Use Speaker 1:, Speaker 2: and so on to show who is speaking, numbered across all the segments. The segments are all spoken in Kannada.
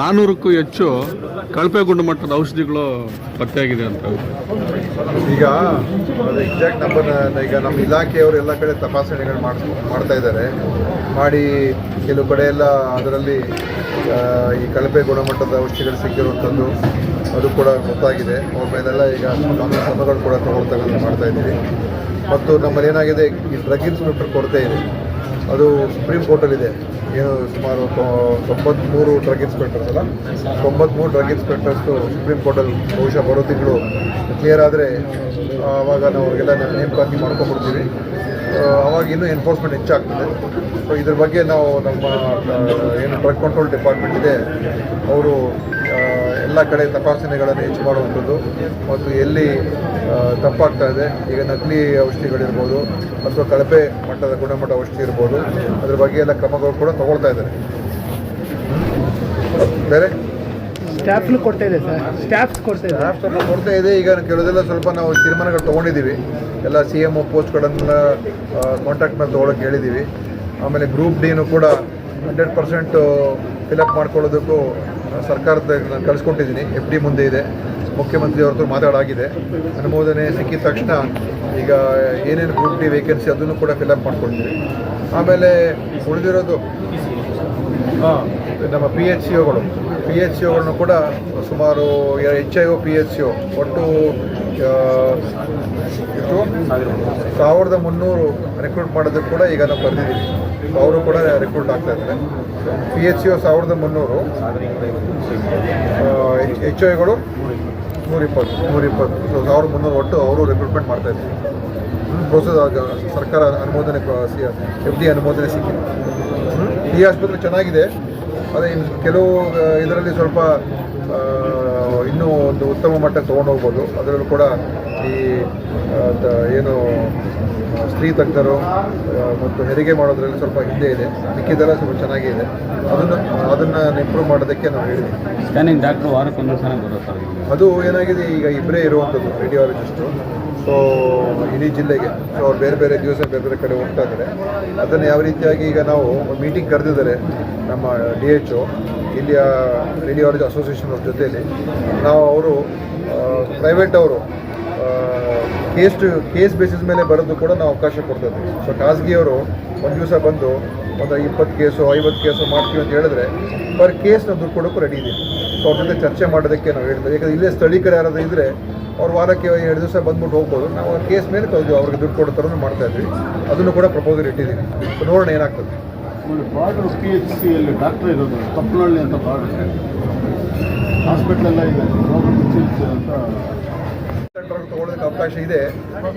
Speaker 1: ನಾನ್ನೂರಕ್ಕೂ ಹೆಚ್ಚು ಕಳಪೆ ಗುಣಮಟ್ಟದ ಔಷಧಿಗಳು ಪತ್ತೆಯಾಗಿದೆ ಅಂತ.
Speaker 2: ಈಗ ಎಕ್ಸಾಕ್ಟ್ ನಂಬರ್ ಈಗ ನಮ್ಮ ಇಲಾಖೆಯವರು ಎಲ್ಲ ಕಡೆ ತಪಾಸಣೆಗಳು ಮಾಡಿಸ್ ಮಾಡ್ತಾ ಇದ್ದಾರೆ. ಮಾಡಿ ಕೆಲವು ಕಡೆ ಎಲ್ಲ ಅದರಲ್ಲಿ ಈ ಕಳಪೆ ಗುಣಮಟ್ಟದ ಔಷಧಿಗಳು ಸಿಕ್ಕಿರುವಂಥದ್ದು ಅದು ಕೂಡ ಗೊತ್ತಾಗಿದೆ. ಅವ್ರ ಮೇಲೆಲ್ಲ ಈಗ ಕ್ರಮಗಳು ಕೂಡ ತಗೊಳ್ತಕ್ಕಂಥ ಮಾಡ್ತಾ ಇದ್ದೀವಿ. ಮತ್ತು ನಮ್ಮಲ್ಲಿ ಏನಾಗಿದೆ, ಈ ಡ್ರಗ್ ಇನ್ಸ್ಪೆಕ್ಟರ್ ಕೊರತೆ ಇದೆ. ಅದು ಸುಪ್ರೀಂ ಕೋರ್ಟಲ್ಲಿದೆ. ಏನು ಸುಮಾರು ತೊಂಬತ್ತ್ಮೂರು ಡ್ರಗ್ ಇನ್ಸ್ಪೆಕ್ಟರ್ಸ್ ಅಲ್ಲ? ತೊಂಬತ್ತ್ಮೂರು ಡ್ರಗ್ ಇನ್ಸ್ಪೆಕ್ಟರ್ಸು ಸುಪ್ರೀಂ ಕೋರ್ಟಲ್ಲಿ ಬಹುಶಃ ಬರೋ ತಿಂಗಳು ಕ್ಲಿಯರ್ ಆದರೆ, ಆವಾಗ ನಾವು ಅವ್ರಿಗೆಲ್ಲ ನೇಮಕಾತಿ ಮಾಡ್ಕೊಂಡ್ಬಿಡ್ತೀವಿ. ಅವಾಗ ಇನ್ನೂ ಎನ್ಫೋರ್ಸ್ಮೆಂಟ್ ಹೆಚ್ಚಾಗ್ತದೆ. ಸೊ ಇದ್ರ ಬಗ್ಗೆ ನಾವು ನಮ್ಮ ಏನು ಡ್ರಗ್ ಕಂಟ್ರೋಲ್ ಡಿಪಾರ್ಟ್ಮೆಂಟ್ ಇದೆ, ಅವರು ಎಲ್ಲ ಕಡೆ ತಪಾಸಣೆಗಳನ್ನು ಹೆಚ್ಚು ಮಾಡುವಂಥದ್ದು. ಮತ್ತು ಎಲ್ಲಿ ತಪ್ಪಾಗ್ತಾ ಇದೆ ಈಗ ನಕಲಿ ಔಷಧಿಗಳಿರ್ಬೋದು ಅಥವಾ ಕಳಪೆ ಮಟ್ಟದ ಗುಣಮಟ್ಟ ಔಷಧಿ ಇರ್ಬೋದು ಅದ್ರ ಬಗ್ಗೆ ಎಲ್ಲ ಕ್ರಮಗಳು ಕೂಡ ತಗೊಳ್ತಾ ಇದ್ದಾರೆ. ಬೇರೆ?
Speaker 3: ಸ್ಟಾಫ್ನು ಕೊಡ್ತಾ ಇದೆ ಸರ್. ಸ್ಟಾಫ್ಸ್ ಕೊಡ್ತಾ ಇದೆ.
Speaker 2: ಸ್ಟಾಫ್ ಸ್ವಲ್ಪ ಕೊರತೆ ಇದೆ. ಈಗ ಕೆಲವೆಲ್ಲ ಸ್ವಲ್ಪ ನಾವು ತೀರ್ಮಾನಗಳು ತೊಗೊಂಡಿದ್ದೀವಿ. ಎಲ್ಲ ಸಿ ಎಂ ಒ ಪೋಸ್ಟ್ಗಳನ್ನು ಕಾಂಟ್ಯಾಕ್ಟ್ ಮೇಲೆ ತೊಗೊಳಕ್ಕೆ ಹೇಳಿದ್ದೀವಿ. ಆಮೇಲೆ ಗ್ರೂಪ್ ಡಿನೂ ಕೂಡ ಹಂಡ್ರೆಡ್ ಪರ್ಸೆಂಟು ಫಿಲಪ್ ಮಾಡ್ಕೊಳ್ಳೋದಕ್ಕೂ ಸರ್ಕಾರದ ಕಳಿಸ್ಕೊಂಡಿದ್ದೀನಿ ಎಫ್ ಡಿ ಮುಂದೆ ಇದೆ. ಮುಖ್ಯಮಂತ್ರಿ ಅವ್ರ ಹತ್ರ ಮಾತಾಡಾಗಿದೆ. ಅನುಮೋದನೆ ಸಿಕ್ಕಿದ ತಕ್ಷಣ ಈಗ ಏನೇನು ಗ್ರೂಪ್ ಡಿ ವೇಕೆನ್ಸಿ ಅದನ್ನು ಕೂಡ ಫಿಲಪ್ ಮಾಡ್ಕೊಳ್ತೀವಿ ಆಮೇಲೆ ಉಳಿದಿರೋದು, ಹಾಂ, ನಮ್ಮ ಪಿ ಎಚ್ ಸಿ ಒಗಳು ಪಿ ಎಚ್ ಸಿ ಒಗಳನ್ನು ಕೂಡ ಸುಮಾರು H I O P H C O ಒಟ್ಟು ಸಾವಿರದ ಮುನ್ನೂರು ರೆಕ್ರೂಟ್ ಮಾಡೋದಕ್ಕೆ ಕೂಡ ಈಗ ನಾವು ಬರೆದಿದ್ದೀವಿ. ಅವರು ಕೂಡ ರೆಕ್ರೂಟ್ ಆಗ್ತಾ ಇದ್ದಾರೆ. ಪಿ ಎಚ್ ಓ ಸಾವಿರದ ಮುನ್ನೂರು. ಎಚ್ ಐಗಳು ನೂರಿಪ್ಪತ್ತು ನೂರಿಪ್ಪತ್ತು. ಸೊ ಸಾವಿರದ ಮುನ್ನೂರು ಒಟ್ಟು ಅವರು ರೆಕ್ರೂಟ್ಮೆಂಟ್ ಮಾಡ್ತಾ ಇದ್ದೀವಿ ಪ್ರೋಸೆಸ್ ಸರ್ಕಾರ ಅನುಮೋದನೆ ಎಫ್ ಡಿ ಅನುಮೋದನೆ ಸಿಕ್ಕಿದೆ. ಈ ಆಸ್ಪತ್ರೆ ಚೆನ್ನಾಗಿದೆ. ಅದೇ ಕೆಲವು ಇದರಲ್ಲಿ ಸ್ವಲ್ಪ ಇನ್ನೂ ಒಂದು ಉತ್ತಮ ಮಟ್ಟ ತೊಗೊಂಡು ಹೋಗ್ಬೋದು ಅದರಲ್ಲೂ ಕೂಡ ಈ ಏನು ಸ್ತ್ರೀ ತಜ್ಞರು ಮತ್ತು ಹೆರಿಗೆ ಮಾಡೋದ್ರಲ್ಲಿ ಸ್ವಲ್ಪ ಹಿಂದೆ ಇದೆ. ಮಿಕ್ಕಿದೆಲ್ಲ ಸ್ವಲ್ಪ ಚೆನ್ನಾಗಿದೆ. ಅದನ್ನು ಅದನ್ನು ಇಂಪ್ರೂವ್ ಮಾಡೋದಕ್ಕೆ ನಾವು ಹೇಳಿದ್ದೀವಿ
Speaker 1: ಸ್ಕ್ಯಾನಿಂಗ್ ಡಾಕ್ಟ್ರು ವಾರಕ್ಕೊಂದು ಸಲ ಬರುತ್ತೆ
Speaker 2: ಅದು ಏನಾಗಿದೆ ಈಗ ಇಬ್ಬರೇ ಇರುವಂಥದ್ದು ರೇಡಿಯಾಲಜಿಸ್ಟು ಸೊ ಇಡೀ ಜಿಲ್ಲೆಗೆ. ಸೊ ಅವ್ರು ಬೇರೆ ಬೇರೆ ದಿವಸ ಬೇರೆ ಬೇರೆ ಕಡೆ ಹೋಗ್ತಾ ಇದ್ದಾರೆ. ಅದನ್ನು ಯಾವ ರೀತಿಯಾಗಿ ಈಗ ನಾವು ಮೀಟಿಂಗ್ ಕರೆದಿದ್ದಾರೆ ನಮ್ಮ ಡಿ ಎಚ್ ಒ ಇಲ್ಲಿಯ ರೇಡಿಯಾಲಜಿ ಅಸೋಸಿಯೇಷನ್ ಅವ್ರ ಜೊತೆಯಲ್ಲಿ. ನಾವು ಅವರು ಪ್ರೈವೇಟ್ ಅವರು ಕೇಸ್ ಟು ಕೇಸ್ ಬೇಸಿಸ್ ಮೇಲೆ ಬರೋದು ಕೂಡ ನಾವು ಅವಕಾಶ ಕೊಡ್ತಾ ಇದ್ದೀವಿ ಸೊ ಖಾಸಗಿಯವರು ಒಂದು ದಿವಸ ಬಂದು ಒಂದು ಇಪ್ಪತ್ತು ಕೇಸು, ಐವತ್ತು ಕೇಸು ಮಾಡ್ತೀವಿ ಅಂತ ಹೇಳಿದ್ರೆ ಪರ್ ಕೇಸ್ ನಾವು ದುಡ್ಡು ಕೊಡೋಕ್ಕೂ ರೆಡಿ ಇದ್ದೀವಿ. ಸೊ ಅವ್ರ ಜೊತೆ ಚರ್ಚೆ ಮಾಡೋದಕ್ಕೆ ನಾವು ಹೇಳ್ತೀವಿ ಯಾಕಂದರೆ ಇಲ್ಲೇ ಸ್ಥಳೀಕರು ಯಾರಾದರೂ ಇದ್ದರೆ ಅವ್ರು ವಾರಕ್ಕೆ ಎರಡು ದಿವಸ ಬಂದ್ಬಿಟ್ಟು ಹೋಗ್ಬೋದು. ನಾವು ಆ ಕೇಸ್ ಮೇಲೆ ತಂದು ಅವ್ರಿಗೆ ದುಡ್ಡು ಕೊಡೋ ಥರನೂ ಮಾಡ್ತಾ ಇದ್ವಿ. ಅದನ್ನು ಕೂಡ ಪ್ರಪೋಸಲ್ ಇಟ್ಟಿದ್ದೀವಿ. ಸೊ ನೋಡೋಣ ಏನಾಗ್ತದೆ.
Speaker 4: ಬಾರ್ಡರ್ ಪಿ ಎಚ್ ಸಿಯಲ್ಲಿ ಡಾಕ್ಟರ್ ಇರೋದು, ತಪ್ಪನಹಳ್ಳಿ ಅಂತ ಬಾರ್ಡರ್ ಹಾಸ್ಪಿಟ್ಲೆಲ್ಲ ಇದೆ
Speaker 2: ಅವಕಾಶ ಇದೆ.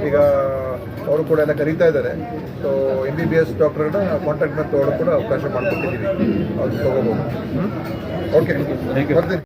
Speaker 2: ಈಗ ಅವರು ಕೂಡ ಎಲ್ಲ ಕರೀತಾ ಇದ್ದಾರೆ. So M B B S ಡಾಕ್ಟರ್ನ ಕಾಂಟ್ಯಾಕ್ಟ್ ಮಾಡಿ ತೊಗೊಳಕ್ಕೆ ಕೂಡ ಅವಕಾಶ ಮಾಡಿಕೊಟ್ಟಿದ್ದೀವಿ. ಅದು ತೊಗೋಬೋದು. ಓಕೆ ಬರ್ತೀನಿ.